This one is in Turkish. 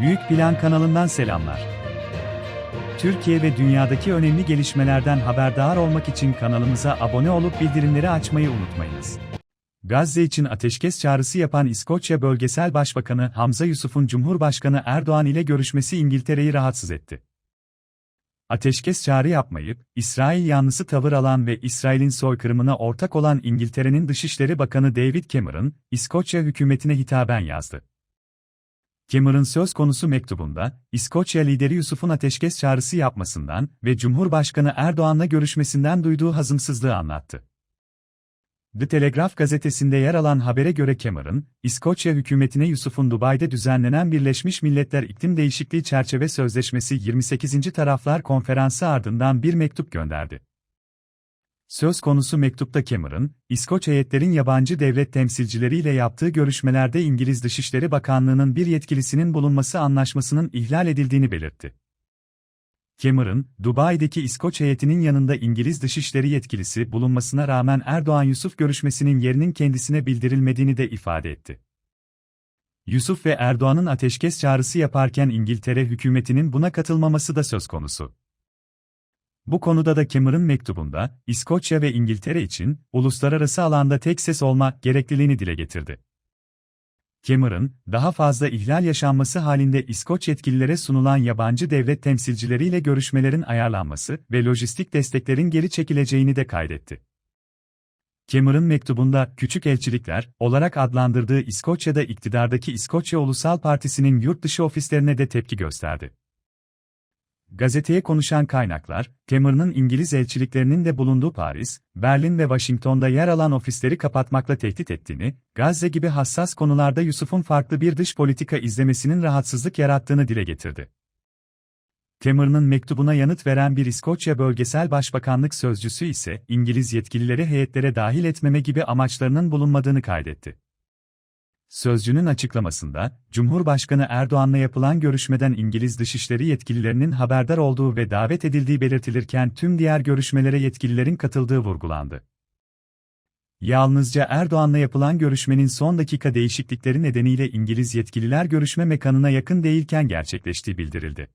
Büyük Plan kanalından selamlar. Türkiye ve dünyadaki önemli gelişmelerden haberdar olmak için kanalımıza abone olup bildirimleri açmayı unutmayınız. Gazze için ateşkes çağrısı yapan İskoçya Bölgesel Başbakanı Hamza Yusuf'un Cumhurbaşkanı Erdoğan ile görüşmesi İngiltere'yi rahatsız etti. Ateşkes çağrı yapmayıp, İsrail yanlısı tavır alan ve İsrail'in soykırımına ortak olan İngiltere'nin Dışişleri Bakanı David Cameron, İskoçya hükümetine hitaben yazdı. Cameron söz konusu mektubunda, İskoçya lideri Yusuf'un ateşkes çağrısı yapmasından ve Cumhurbaşkanı Erdoğan'la görüşmesinden duyduğu hazımsızlığı anlattı. The Telegraph gazetesinde yer alan habere göre Cameron, İskoçya hükümetine Yusuf'un Dubai'de düzenlenen Birleşmiş Milletler İklim Değişikliği Çerçeve Sözleşmesi 28. Taraflar Konferansı ardından bir mektup gönderdi. Söz konusu mektupta Cameron, İskoç heyetlerin yabancı devlet temsilcileriyle yaptığı görüşmelerde İngiliz Dışişleri Bakanlığı'nın bir yetkilisinin bulunması anlaşmasının ihlal edildiğini belirtti. Cameron, Dubai'deki İskoç heyetinin yanında İngiliz Dışişleri yetkilisi bulunmasına rağmen Erdoğan-Yusuf görüşmesinin yerinin kendisine bildirilmediğini de ifade etti. Yusuf ve Erdoğan'ın ateşkes çağrısı yaparken İngiltere hükümetinin buna katılmaması da söz konusu. Bu konuda da Cameron mektubunda, İskoçya ve İngiltere için, uluslararası alanda tek ses olma gerekliliğini dile getirdi. Cameron, daha fazla ihlal yaşanması halinde İskoç yetkililere sunulan yabancı devlet temsilcileriyle görüşmelerin ayarlanması ve lojistik desteklerin geri çekileceğini de kaydetti. Cameron mektubunda küçük elçilikler olarak adlandırdığı İskoçya'da iktidardaki İskoçya Ulusal Partisi'nin yurt dışı ofislerine de tepki gösterdi. Gazeteye konuşan kaynaklar, Cameron'ın İngiliz elçiliklerinin de bulunduğu Paris, Berlin ve Washington'da yer alan ofisleri kapatmakla tehdit ettiğini, Gazze gibi hassas konularda Yusuf'un farklı bir dış politika izlemesinin rahatsızlık yarattığını dile getirdi. Cameron'ın mektubuna yanıt veren bir İskoçya Bölgesel Başbakanlık Sözcüsü ise, İngiliz yetkilileri heyetlere dahil etmeme gibi amaçlarının bulunmadığını kaydetti. Sözcünün açıklamasında, Cumhurbaşkanı Erdoğan'la yapılan görüşmeden İngiliz Dışişleri yetkililerinin haberdar olduğu ve davet edildiği belirtilirken tüm diğer görüşmelere yetkililerin katıldığı vurgulandı. Yalnızca Erdoğan'la yapılan görüşmenin son dakika değişiklikleri nedeniyle İngiliz yetkililer görüşme mekanına yakın değilken gerçekleştiği bildirildi.